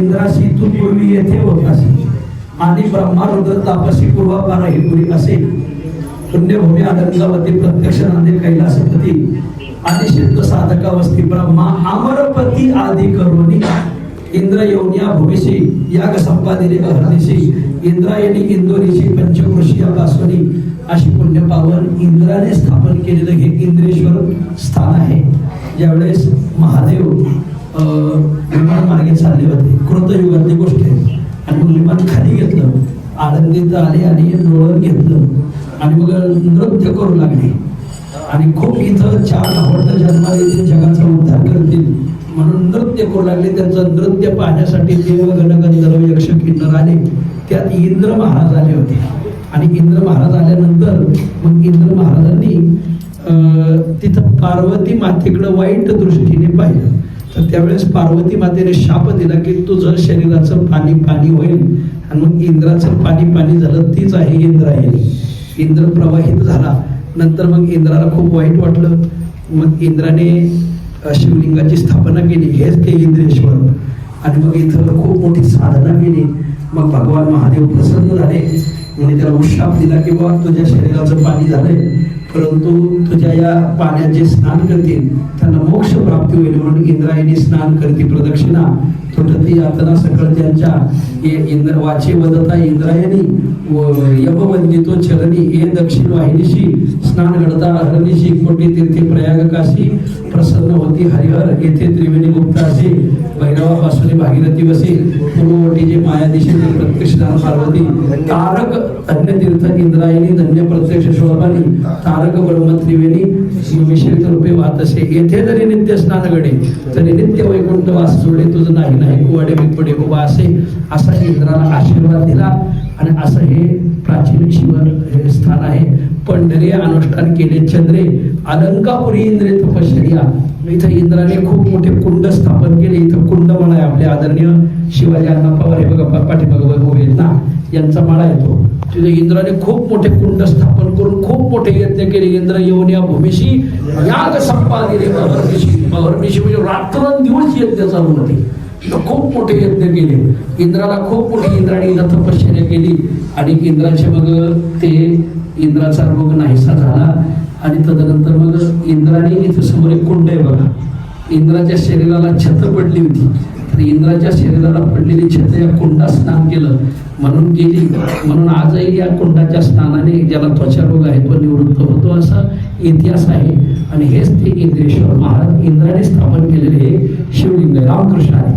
इंद्राशी तू पूर्वी येथे होतासी. आणि ब्रह्मारुद्र तापसी पूर्वापार ही पुरी असे. पुण्यभूमी आनंदावती प्रत्यक्ष नांदे कैलासपती. आणि सिद्ध साधकावस्ती ब्रह्मा अमरपती आदी करोनी इंद्र यौनिया भूमिशी याग संपादिने अहर्निशी. इंद्रायणी इंदोरीशी पंचकृषी या पासवनी अशी पुण्य पावन इंद्राने स्थापन केलेलं हे इंद्रेश्वर स्थान आहे. ज्यावेळेस महादेव होते गोष्ट आहे. आणि मग खाली घेतलं आळंदीत आले आणि लोळण घेतलं आणि मग नृत्य करू लागले. आणि खूप इथं चार आवडतं जन्माला जगाचा उद्धार करतील. म्हणून नृत्य करू लागले. त्यांचं नृत्य पाहण्यासाठी देव गणगंधर्व यक्ष किन्नर आले. त्यात इंद्र महाराज आले होते. आणि इंद्र महाराज आल्यानंतर मग इंद्र महाराजांनी अं, तिथं पार्वती मातेकडं वाईट दृष्टीने पाहिलं. तर त्यावेळेस पार्वती मातेने शाप दिला की तुझं शरीराचं पाणी पाणी होईल आणि मग इंद्राचं पाणी पाणी झालं तीच आहे इंद्रायणी इंद्र प्रवाहित झाला. नंतर मग इंद्राला खूप वाईट वाटलं. मग इंद्राने शिवलिंगाची स्थापना केली. हेच ते इंद्रेश्वर. आणि मग इथं खूप मोठी साधना केली. मग भगवान महादेव प्रसन्न झाले. म्हणजे त्याला उशाप दिला की बाबा तुझ्या शरीराचं पाणी झालंय. परंतु तुझ्या या पाण्यात जे स्नान करतील त्यांना मोक्ष प्राप्ती होईल म्हणून इंद्रायणी स्नान करती. प्रदक्षिणा तुटती यातना सकळ त्यांच्या इंद्र वाचे वदता इंद्रायणी व यमवंदितो चरणी ये दक्षिण वाहिनीशी स्नान घडता हरणीशी कोटी तीर्थे प्रयाग काशी प्रसन्न होती. हरिहर येथे त्रिवेणी गुप्तासी भैरवापासून भागीरथी बसे. पूर्ववटी जे मायादिशी दान पार्वती तारक धन्य तीर्थ इंद्रायणी धन्य प्रत्यक्ष शोभानी तारक ब्रह्म त्रिवेणी विषयित रूपे वाहत असे येथे जरी नित्य स्नान घडे तरी नित्य वैकुंठ वास जोडे तुझं नाही नाही कुवाडे बिकपडे उभा असे. असा इंद्राला आशीर्वाद दिला. आणि असं हे प्राचीन शिवर हे स्थान आहे. पंढरी अनुष्ठान केले. चंद्रे अलंकापुरी इंद्रे तपश्चर्या. इथं इंद्राने खूप मोठे कुंड स्थापन केले. इथं कुंड म्हणा आहे आपले आदरणीय शिवाजी अण्णा पवार. हे बघा पाठीमागं उभे ना? यांचा माळा येतो. तिथे इंद्राने खूप मोठे कुंड स्थापन करून खूप मोठे यज्ञ केले. इंद्र येऊन या भूमीशी याग संपादिले महर्निशी महर्निशी म्हणजे रात्रंदिवस यज्ञ चालू होते. खूप मोठे यज्ञ केले. इंद्राला खूप मोठी इंद्राने तपश्चर्या केली. आणि इंद्राचे मग ते इंद्राचा रोग नाहीसा झाला. आणि तदनंतर मग इंद्राने इथं समोर एक कुंड आहे बघा. इंद्राच्या शरीराला छत पडली होती. तर इंद्राच्या शरीराला पडलेली छत या कुंडात स्नान केलं. म्हणून गेली. म्हणून आजही या कुंडाच्या स्नानाने ज्याला त्वचा रोग आहे तो निवृत्त होतो असा इतिहास आहे. आणि हेच ते इंद्रेश्वर महाराज इंद्राने स्थापन केलेले हे शिवलिंग रामकृष्ण आहे.